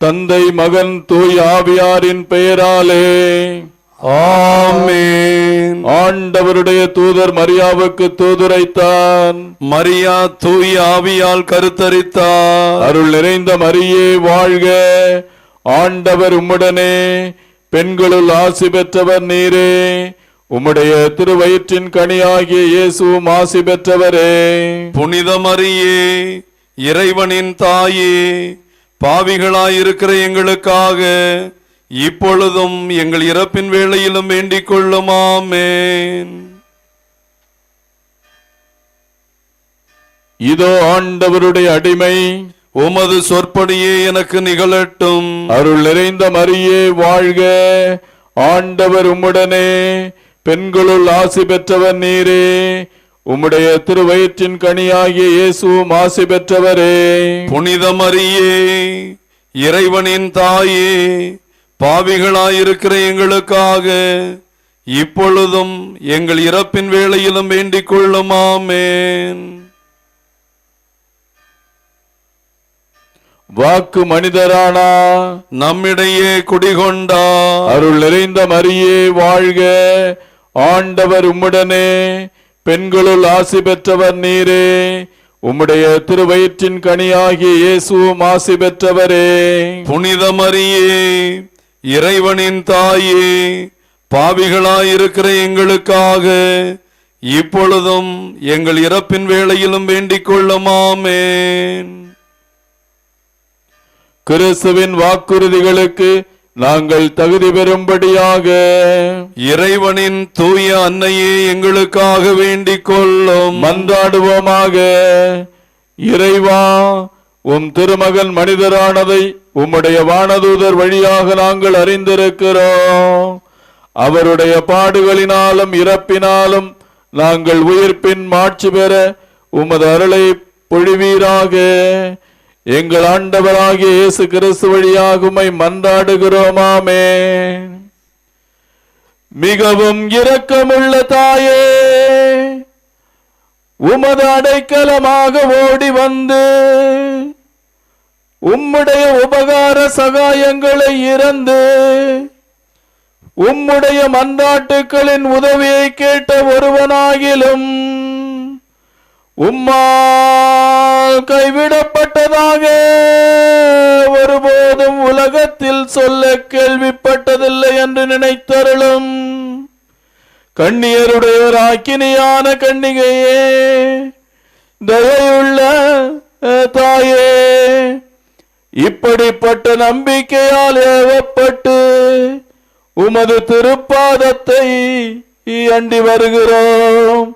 தந்தை மகன் தூய் ஆவியாரின் பெயராலே. ஆமென். ஆண்டவருடைய தூதர் மரியாவுக்கு தூதுரைத்தான். மரியா தூய் ஆவியால் கருத்தரித்தார். அருள் நிறைந்த மரியே வாழ்க. ஆண்டவர் உம்முடனே பெண்களுள் ஆசி பெற்றவர் நீரே. உம்முடைய திருவயிற்றின் கனியாகிய இயேசுவும் ஆசி பெற்றவரே. புனித மரியே இறைவனின் தாயே பாவிகளாயிருக்கிற எங்களுக்காக இப்பொழுதும் எங்கள் இறப்பின் வேளையிலும் வேண்டிக் கொள்ளுமாமேன் இதோ ஆண்டவருடைய அடிமை உமது சொற்படியே எனக்கு நிகழட்டும். அருள் நிறைந்த மரியே வாழ்க. ஆண்டவர் உம்முடனே பெண்களுள் ஆசி பெற்றவர் நீரே. உம்முடைய திருவயிற்றின் கனியாகிய இயேசுவும் ஆசி பெற்றவரே. புனித மரியே இறைவனின் தாயே பாவிகளாயிருக்கிற எங்களுக்காக இப்பொழுதும் எங்கள் இறப்பின் வேளையிலும் வேண்டிக் கொள்ளும் ஆமென். வாக்கு மனிதரானா? நம்மிடையே குடிகொண்டா? அருள் நிறைந்த மரியே வாழ்க. ஆண்டவர் உம்முடனே பெண்களுள் ஆசி பெற்றவர் நீரே. உம்முடைய திருவயிற்றின் கனியாகிய இயேசுவும் ஆசி பெற்றவரே. புனித மரியே இறைவனின் தாயே பாவிகளாயிருக்கிற எங்களுக்காக இப்பொழுதும் எங்கள் இறப்பின் வேளையிலும் வேண்டிக் கொள்ளும் ஆமென் கிறிஸ்துவின் வாக்குறுதிகளுக்கு நாங்கள் தகுதி பெறும்படியாக இறைவனின் தூய அன்னையே எங்களுக்காக வேண்டிக் கொள்ளும். மன்றாடுவோமாக. இறைவா உம் திருமகன் மனிதரானதை உம்முடைய வானதூதர் வழியாக நாங்கள் அறிந்திருக்கிறோம். அவருடைய பாடுகளினாலும் இறப்பினாலும் நாங்கள் உயிர்ப்பின் மாட்சி பெற உமது அருளை பொழிவீராக. எங்கள் ஆண்டவராகிய இயேசு கிறிஸ்து வழியாகுமை மன்றாடுகிறோமாமே. மிகவும் இரக்கமுள்ள தாயே உமது அடைக்கலமாக ஓடி வந்து உம்முடைய உபகார சகாயங்களை இறந்து உம்முடைய மன்றாட்டுக்களின் உதவியை கேட்ட ஒருவனாகிலும் உம்மால் கைவிடப்பட்டதாக ஒருபோதும் உலகத்தில் சொல்ல கேள்விப்பட்டதில்லை என்று நினைத்தருளும். கண்ணியருடைய ஒரு ஆக்கினியான கண்ணிகையே தயையுள்ள தாயே இப்படிப்பட்ட நம்பிக்கையால் ஏவப்பட்டு உமது திருப்பாதத்தை அண்டி வருகிறோம்.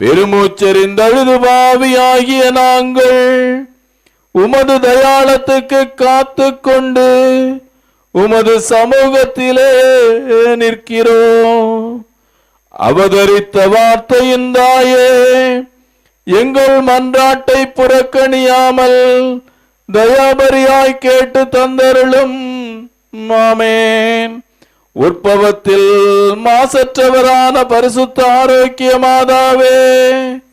பெருமூச்செறிந்தழுது பாவியாகிய நாங்கள் உமது தயாளத்துக்கு காத்து கொண்டு உமது சமூகத்திலே நிற்கிறோம். அவதரித்த வார்த்தையின் தாயே எங்கள் மன்றாட்டை புறக்கணியாமல் தயாபரியாய் கேட்டு தந்தருளும். மாமேன் உற்பவத்தில் மாசற்றவரான பரிசுத்த ஆரோக்கிய மாதாவே.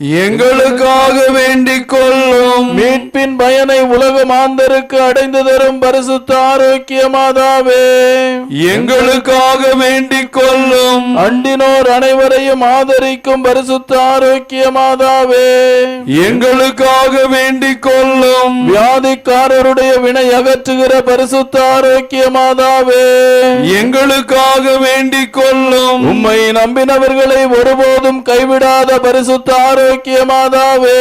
எங்களுக்காக வேண்டிக் கொள்ளும் மீட்பின் பயனை உலக மாந்தருக்கு அடைந்து தரும் பரிசுத்த ஆரோக்கிய மாதாவே. எங்களுக்காக வேண்டிக் கொள்ளும் அண்டினோர் அனைவரையும் ஆதரிக்கும் பரிசுத்த ஆரோக்கிய மாதாவே. எங்களுக்காக வேண்டிக் கொள்ளும் வியாதிக்காரருடைய வினை அகற்றுகிற பரிசுத்த ஆரோக்கிய மாதாவே. எங்களுக்காக வேண்டிக் கொள்ளும் உம்மை நம்பினவர்களை ஒருபோதும் கைவிடாத பரிசுத்த ஆரோக்கிய மாதாவே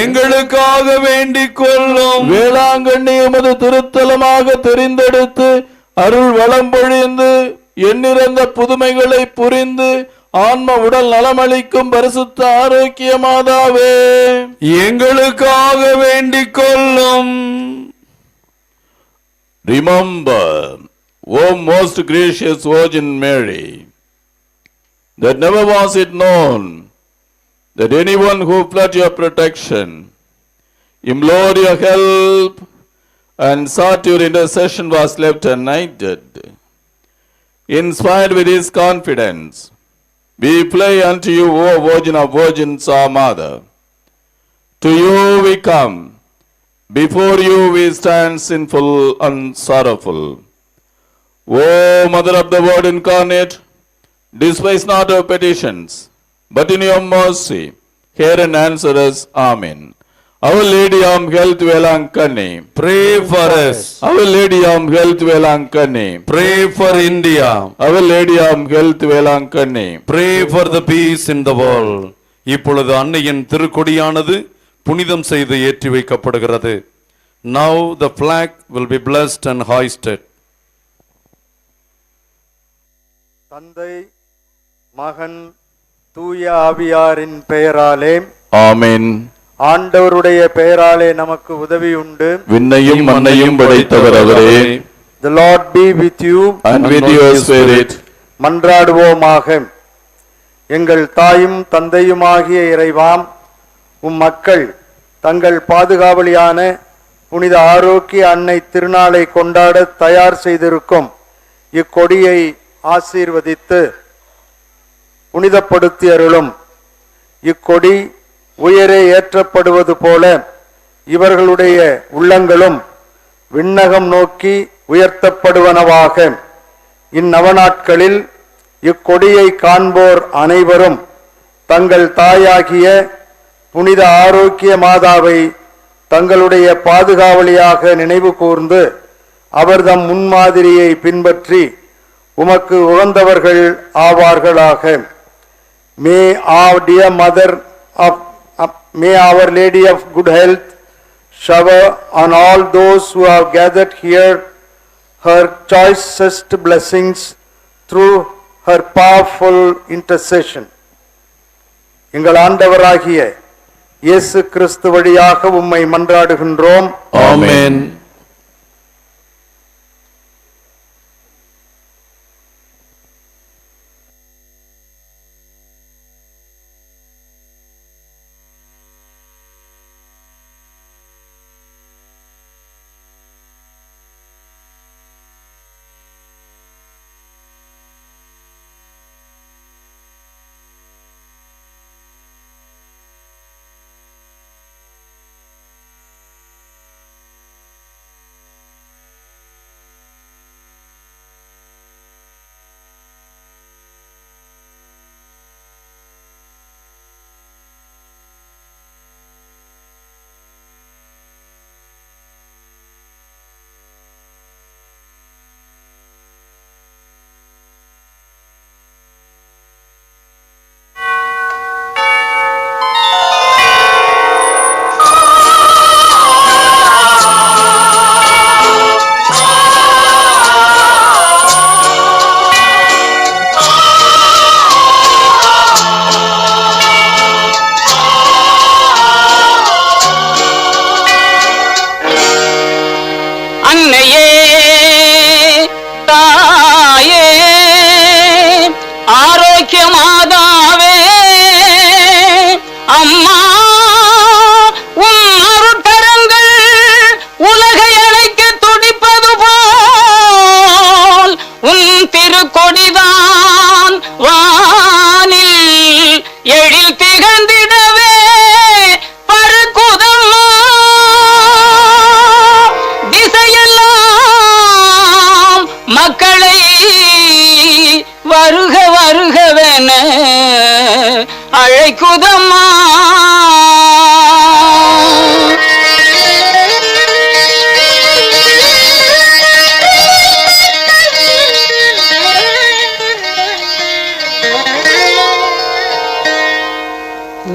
எங்களுக்காக வேண்டிக் கொள்ளும். வேளாங்கண்ணி உமது திருத்தலமாக தெரிந்தெடுத்து அருள் வளம் பொழிந்து எண்ணிறந்த புதுமைகளை புரிந்து ஆன்ம உடல் நலமளிக்கும் பரிசுத்த ஆரோக்கிய மாதாவே எங்களுக்காக வேண்டிக் கொள்ளும். Remember, O most gracious Virgin Mary, that never was it known that anyone who fled your protection, implored your help, and sought your intercession was left united. Inspired with this confidence, we fly unto you, O Virgin of Virgins, our Mother. To you we come, Before you we stand sinful and sorrowful. O Mother of the Word incarnate, despise not our petitions, but in your mercy, hear and answer us. Amen. Our Lady of Health Velankani, Pray for us. Our Lady of Health Velankani, Pray for India. Our Lady of Health Velankani, Pray for the peace in the world. இப்பொழுது அன்னையின் திருக்கொடியானது புனிதம் செய்து ஏற்றி வைக்கப்படுகிறது. Now the flag will be blessed and hoisted. தந்தை மகன் தூய ஆவியாரின் பெயராலே Amen. ஆண்டவருடைய பெயராலே நமக்கு உதவி உண்டு. விண்ணையும் மண்ணையும் படைத்தவர் அவரே. The Lord be with you. And with your spirit. மன்றாடுவோமாக. எங்கள் தாயும் தந்தையுமாகிய இறைவாம் உம் மக்கள் தங்கள் பாதுகாவலியான புனித ஆரோக்கிய அன்னை திருநாளை கொண்டாட தயார் செய்திருக்கும். இக்கொடியை ஆசீர்வதித்து புனிதப்படுத்தி அருளும் இக்கொடி உயரே ஏற்றப்படுவது போல இவர்களுடைய உள்ளங்களும் விண்ணகம் நோக்கி உயர்த்தப்படுவனவாக. இந்நவநாட்களில் இக்கொடியை காண்போர் அனைவரும் தங்கள் தாயாகிய புனித ஆரோக்கிய மாதாவை தங்களுடைய பாதுகாவலியாக நினைவு கூர்ந்து அவர்தம் முன்மாதிரியை பின்பற்றி உமக்கு உகந்தவர்கள் ஆவார்களாக. May our dear Mother of, of- may Our Lady of Good Health shower on all those who have gathered here her choicest blessings through her powerful intercession. எங்கள் ஆண்டவராகிய இயேசு கிறிஸ்து வழியாக உம்மை மன்றாடுகின்றோம் Amen.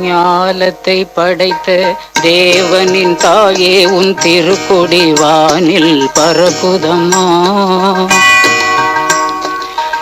ஞாலத்தை படைத்த தேவனின் தாயே உன் திருக்கொடி வானில் பரகுதம்மா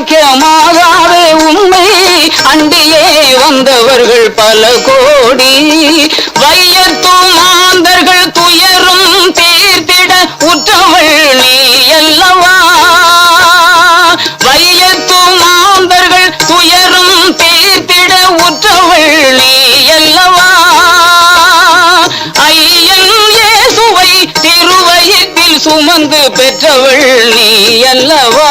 ஆரோக்கியமாகவே உண்மை அண்டியே வந்தவர்கள் பல கோடி. வையத்து மாந்தர்கள் துயரும் தீர்த்திட உற்றவள் நீ அல்லவா? வையத்து மாந்தர்கள் துயரும் தீர்த்திட உற்றவள் நீ அல்லவா? ஐயன் இயேசுவை திருவயத்தில் சுமந்து பெற்றவள் நீ அல்லவா?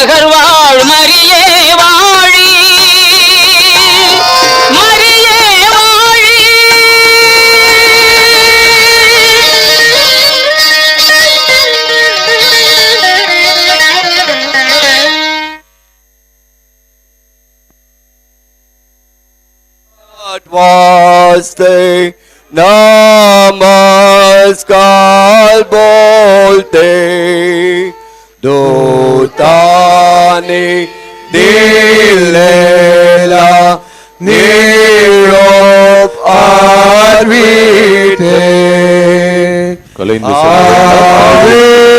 மாநகர் வாழ் மரியே வாழி மரியே வாழி What was the namaskar bolte દોતાને દિલેલા નિરોપ આરવીતે કલિંદ આવે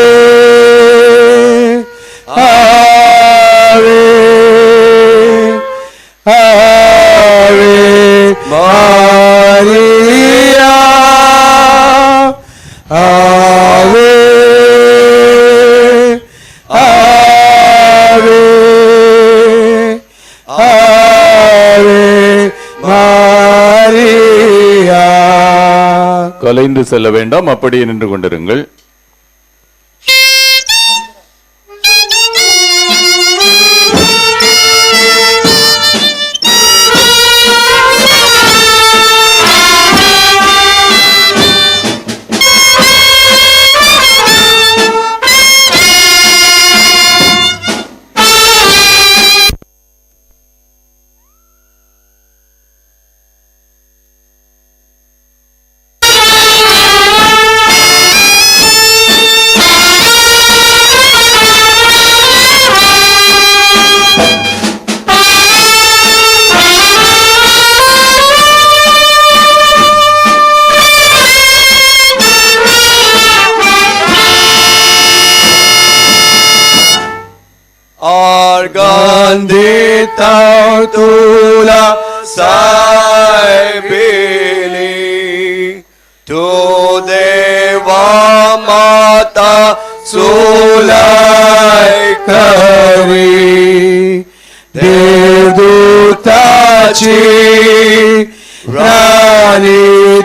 கலைந்து செல்ல வேண்டாம் அப்படியே நின்று கொண்டிருங்கள்.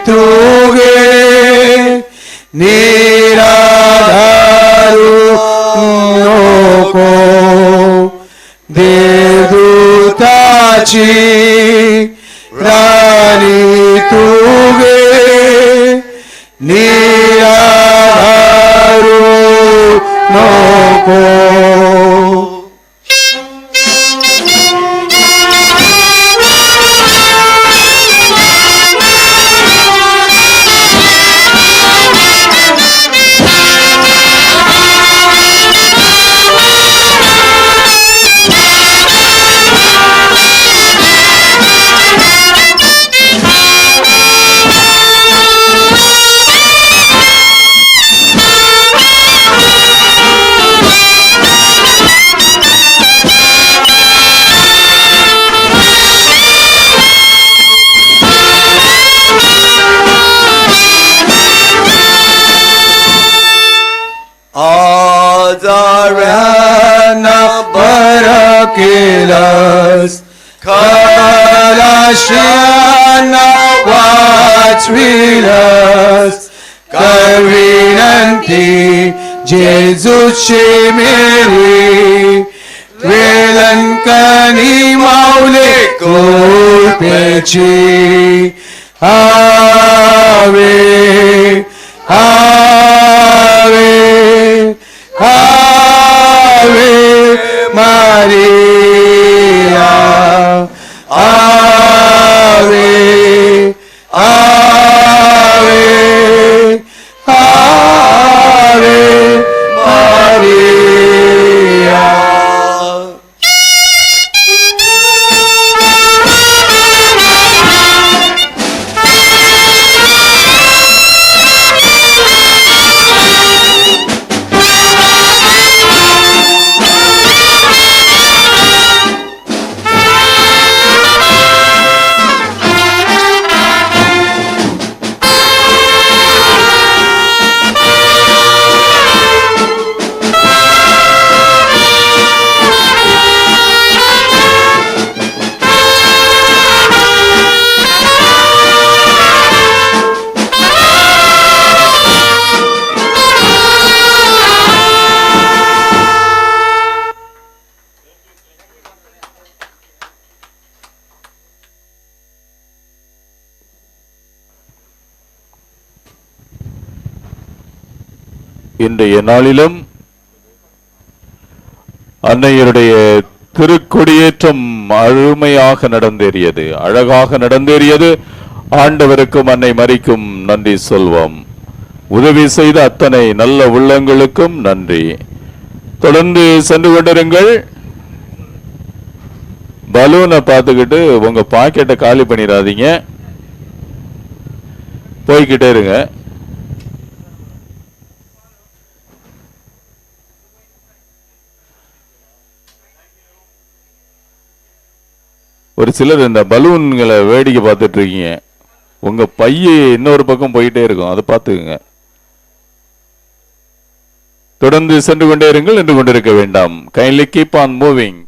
그리스도의 니라다루 놓고 내두 따지 us. Cut Hashanah, with us? Karinanti, Jesus Velankani Maule Ave, Ave. இன்றைய நாளிலும் அன்னையருடைய திருக்கொடியேற்றம் அருமையாக நடந்தேறியது அழகாக நடந்தேறியது. ஆண்டவருக்கும் அன்னை மறிக்கும் நன்றி சொல்வோம். உதவி செய்த அத்தனை நல்ல உள்ளங்களுக்கும் நன்றி. தொடர்ந்து சென்று கொண்டிருங்கள். பலூனை பார்த்துக்கிட்டு உங்க பாக்கெட்டை காலி பண்ணிடாதீங்க. போய்கிட்டே இருங்க. ஒரு சிலர் இந்த பலூன்களை வேடிக்கை பார்த்துட்டு இருக்கீங்க. உங்க பைய இன்னொரு பக்கம் போயிட்டே இருக்கும். அதை பார்த்துக்குங்க. தொடர்ந்து சென்று கொண்டே இருங்கள் நின்று கொண்டிருக்க வேண்டாம். Kindly keep on moving